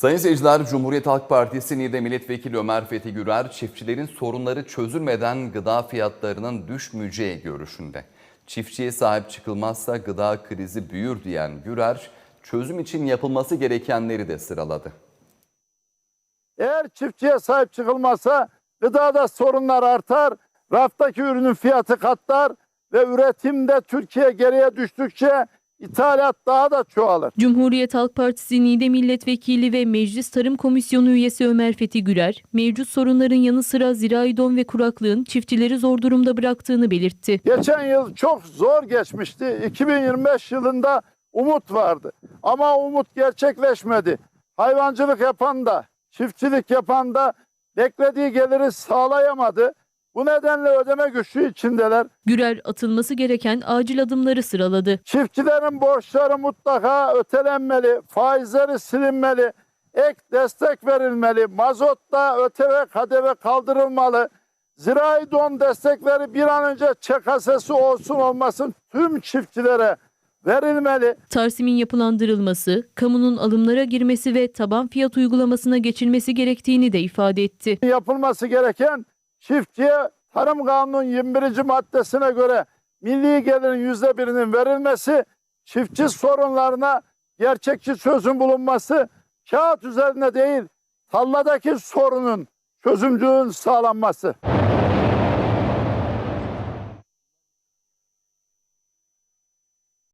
Sayın seyirciler, Cumhuriyet Halk Partisi Niğde Milletvekili Ömer Fethi Gürer, çiftçilerin sorunları çözülmeden gıda fiyatlarının düşmeyeceği görüşünde. Çiftçiye sahip çıkılmazsa gıda krizi büyür diyen Gürer, çözüm için yapılması gerekenleri de sıraladı. Eğer çiftçiye sahip çıkılmazsa gıdada sorunlar artar, raftaki ürünün fiyatı katlar ve üretimde Türkiye geriye düştükçe ithalat daha da çoğalır. Cumhuriyet Halk Partisi Niğde Milletvekili ve Meclis Tarım Komisyonu üyesi Ömer Fethi Gürer, mevcut sorunların yanı sıra zirai don ve kuraklığın çiftçileri zor durumda bıraktığını belirtti. Geçen yıl çok zor geçmişti. 2025 yılında umut vardı. Ama umut gerçekleşmedi. Hayvancılık yapan da, çiftçilik yapan da beklediği geliri sağlayamadı. Bu nedenle ödeme güçlüğü içindeler. Gürer atılması gereken acil adımları sıraladı. Çiftçilerin borçları mutlaka ötelenmeli, faizleri silinmeli, ek destek verilmeli, mazotta ÖTV KDV kaldırılmalı. Zirai don destekleri bir an önce çekasesi olsun olmasın tüm çiftçilere verilmeli. Tarsimin yapılandırılması, kamunun alımlara girmesi ve taban fiyat uygulamasına geçilmesi gerektiğini de ifade etti. Yapılması gereken çiftçiye Tarım Kanunu'nun 21. maddesine göre milli gelirin yüzde birinin verilmesi, çiftçi sorunlarına gerçekçi çözüm bulunması, kağıt üzerinde değil, tarladaki sorunun çözümcülüğün sağlanması.